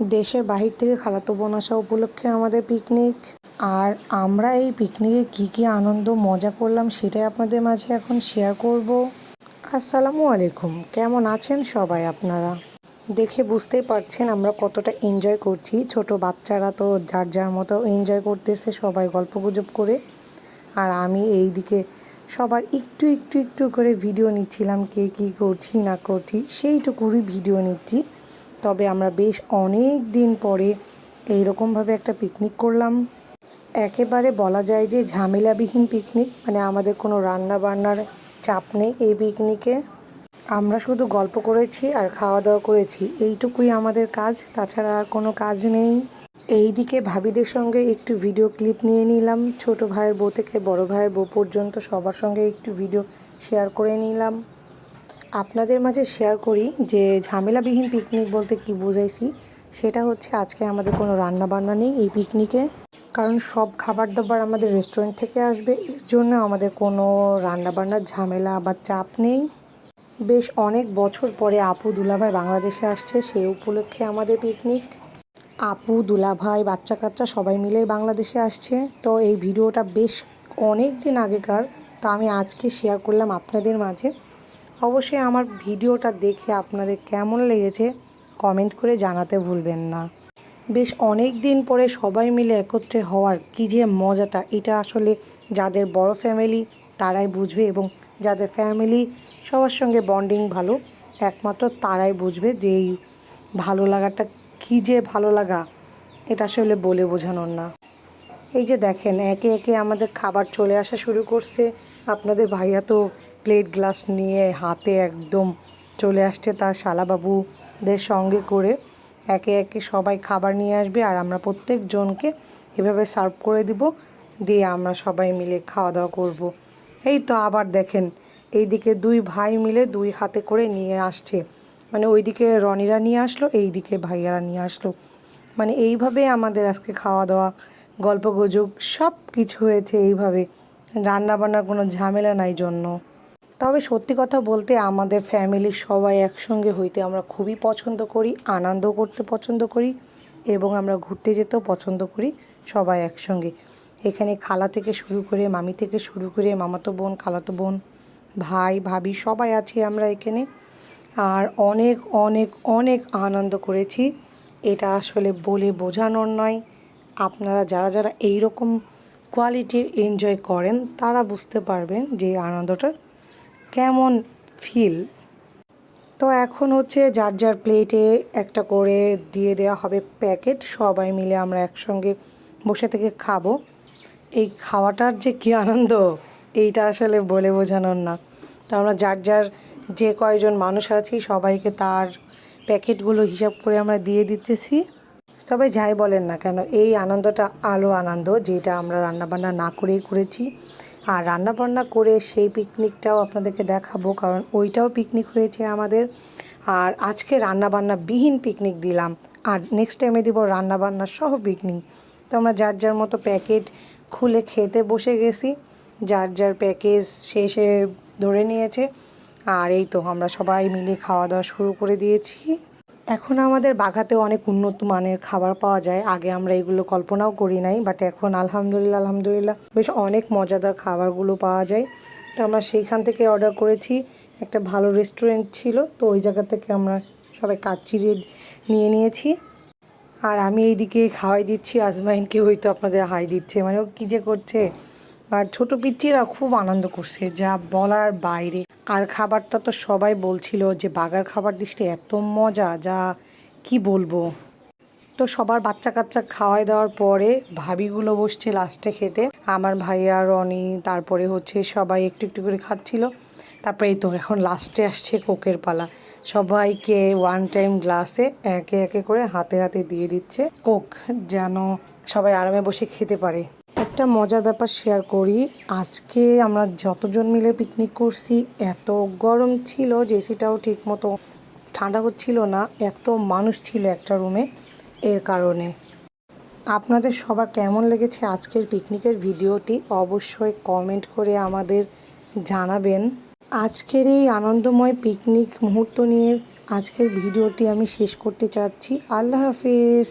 দেশের বাহির থেকে খালাতো বোন আসা উপলক্ষে আমাদের পিকনিক। আর আমরা এই পিকনিকে কী কী আনন্দ, মজা করলাম সেটাই আপনাদের মাঝে এখন শেয়ার করব। আসসালামু আলাইকুম। কেমন আছেন সবাই আপনারা? দেখে বুঝতেই পারছেন আমরা কতটা এনজয় করছি। ছোট বাচ্চারা তো যার যার মতো এনজয় করতেছে সবাই গল্পগুজব করে। আর আমি এই দিকে সবার একটু একটু একটু করে ভিডিও নিচ্ছিলাম, কে কী করছি, না করছি, সেইটুকুরই ভিডিও নিচ্ছি। তবে আমরা বেশ অনেক দিন পরে এইরকমভাবে একটা পিকনিক করলাম। একেবারে বলা যায় যে ঝামেলাবিহীন পিকনিক মানে আমাদের কোনো রান্না বান্নার চাপ নেই এই পিকনিকে আমরা শুধু গল্প করেছি আর খাওয়া দাওয়া করেছি, এইটুকুই আমাদের কাজ, তাছাড়া আর কোনো কাজ নেই। এইদিকে ভাবিদের সঙ্গে একটু ভিডিও ক্লিপ নিয়ে নিলাম, ছোট ভাইয়ের বউ থেকে বড় ভাইয়ের বউ পর্যন্ত সবার সঙ্গে একটু ভিডিও শেয়ার করে নিলাম। আপনাদের মাঝে শেয়ার করি যে ঝামেলাবিহীন পিকনিক বলতে কি বুঝাইছি? সেটা হচ্ছে আজকে আমাদের কোনো রান্না বান্না নেই এই পিকনিকে কারণ সব খাবার দাবার আমাদের রেস্টুরেন্ট থেকে আসবে। এর জন্য আমাদের কোনো রান্না বান্নার ঝামেলা বা চাপ নেই। বেশ অনেক বছর পরে আপু দুলাভাই বাংলাদেশে আসছে সেই উপলক্ষে আমাদের পিকনিক আপু, দুলাভাই বাচ্চা কাচ্চা সবাই মিলে বাংলাদেশে আসছে। তো এই ভিডিওটা বেশ অনেক দিন আগেকার। তো আমি আজকে শেয়ার করলাম আপনাদের মাঝে। অবশ্যই আমার ভিডিওটা দেখে আপনাদের কেমন লেগেছে কমেন্ট করে জানাতে ভুলবেন না। বেশ অনেক দিন পরে সবাই মিলে একত্রে হওয়ার কী যে মজাটা, এটা আসলে যাদের বড় ফ্যামিলি তারাই বুঝবে এবং যাদের ফ্যামিলি সবার সঙ্গে বন্ডিং ভালো, একমাত্র তারাই বুঝবে যে এই ভালো লাগাটা কী যে ভালো লাগা, এটা আসলে বলে বোঝানোর না। এই যে দেখেন, একে একে আমাদের খাবার চলে আসা শুরু করছে। আপনাদের ভাইয়া তো প্লেট গ্লাস নিয়ে হাতে একদম চলে আসছে তার শালাবাবুদের সঙ্গে করে। একে একে সবাই খাবার নিয়ে আসবে আর আমরা প্রত্যেকজনকে এভাবে সার্ভ করে দিব। দিয়ে আমরা সবাই মিলে খাওয়া দাওয়া করব। এই তো আবার দেখেন, এইদিকে দুই ভাই মিলে দুই হাতে করে নিয়ে আসছে। মানে ওইদিকে রনিরা নিয়ে আসলো এই দিকে ভাইয়ারা নিয়ে আসলো। মানে এইভাবে আমাদের আজকে খাওয়া দাওয়া গল্প গুজব সব কিছু হয়েছে এইভাবে। রান্না বান্নার কোনো ঝামেলা নাই জন্য। তবে সত্যি কথা বলতে আমাদের ফ্যামিলির সবাই একসঙ্গে হইতে আমরা খুবই পছন্দ করি আনন্দ করতে পছন্দ করি এবং আমরা ঘুরতে যেতেও পছন্দ করি সবাই একসঙ্গে। এখানে খালা থেকে শুরু করে মামি থেকে শুরু করে মামাতো বোন, খালাতো বোন, ভাই, ভাবি সবাই আছি আমরা এখানে। আর অনেক অনেক অনেক আনন্দ করেছি। এটা আসলে বলে বোঝানোর নয়। আপনারা যারা যারা এই রকম কোয়ালিটির এনজয় করেন, তারা বুঝতে পারবেন যে আনন্দটার কেমন ফিল তো এখন হচ্ছে যার যার প্লেটে একটা করে দিয়ে দেওয়া হবে প্যাকেট সবাই মিলে আমরা একসঙ্গে বসে থেকে খাব। এই খাওয়াটার যে কী আনন্দ, এইটা আসলে বলে বোঝানোর না। তো আমরা যার যার যে কয়জন মানুষ আছি, সবাইকে তার প্যাকেটগুলো হিসাব করে আমরা দিয়ে দিতেছি। তবে যাই বলেন না কেন, এই আনন্দটা আলো আনন্দ যেটা আমরা রান্নাবান্না না করেই করেছি। আর রান্নাবান্না করে সেই পিকনিকটাও আপনাদেরকে দেখাবো, কারণ ওইটাও পিকনিক হয়েছে আমাদের। আর আজকে রান্নাবান্না বিহীন পিকনিক দিলাম, আর নেক্সট টাইমে দিব রান্নাবান্না সহ পিকনিক তো আমরা যার যার মতো প্যাকেট খুলে খেতে বসে গেছি, যার যার প্যাকেজ শেষে ধরে নিয়েছে। আর এই তো আমরা সবাই মিলে খাওয়া দাওয়া শুরু করে দিয়েছি। এখন আমাদের বাঘাতেও অনেক উন্নত মানের খাবার পাওয়া যায়। আগে আমরা এগুলো কল্পনাও করি নাই বাট এখন আলহামদুলিল্লাহ আলহামদুলিল্লাহ বেশ অনেক মজাদার খাবারগুলো পাওয়া যায়। তো আমরা সেইখান থেকে অর্ডার করেছি, একটা ভালো রেস্টুরেন্ট ছিল, তো ওই জায়গা থেকে আমরা সবাই কাচ্চিরে নিয়ে নিয়েছি। আর আমি এইদিকে খাওয়াই দিচ্ছি, আজমাইনকে হয়তো আপনাদের হাই দিচ্ছে মানে ও কী যে করছে? আর ছোট পিচ্চিরা খুব আনন্দ করছে যা বলার বাইরে। আর খাবারটা তো সবাই বলছিল যে বাগার খাবার ডিশটা এত মজা যা কি বলব। তো সবার বাচ্চা কাচ্চা খাওয়াই দেওয়ার পরে ভাবিগুলো বসছে লাস্টে খেতে। আমার ভাইয়া, রনি, তারপরে হচ্ছে সবাই একটু একটু করে খাচ্ছিল। তারপরে তো এখন লাস্টে আসছে কোকের পালা। সবাইকে ওয়ান টাইম গ্লাসে একে একে করে হাতে হাতে দিয়ে দিচ্ছে কোক যেন সবাই আরামে বসে খেতে পারে। একটা মজার ব্যাপার শেয়ার করি। আজকে আমরা যতজন মিলে পিকনিক করছি, এত গরম ছিল যে এসিটাও ঠিক মতো ঠান্ডা হচ্ছিল না, এত মানুষ ছিল একটা রুমে এর কারণে। আপনাদের সবার কেমন লেগেছে আজকের পিকনিকের ভিডিওটি অবশ্যই কমেন্ট করে আমাদের জানাবেন। আজকের এই আনন্দময় পিকনিক মুহূর্ত নিয়ে আজকের ভিডিওটি আমি শেষ করতে চাচ্ছি। আল্লাহ হাফিজ।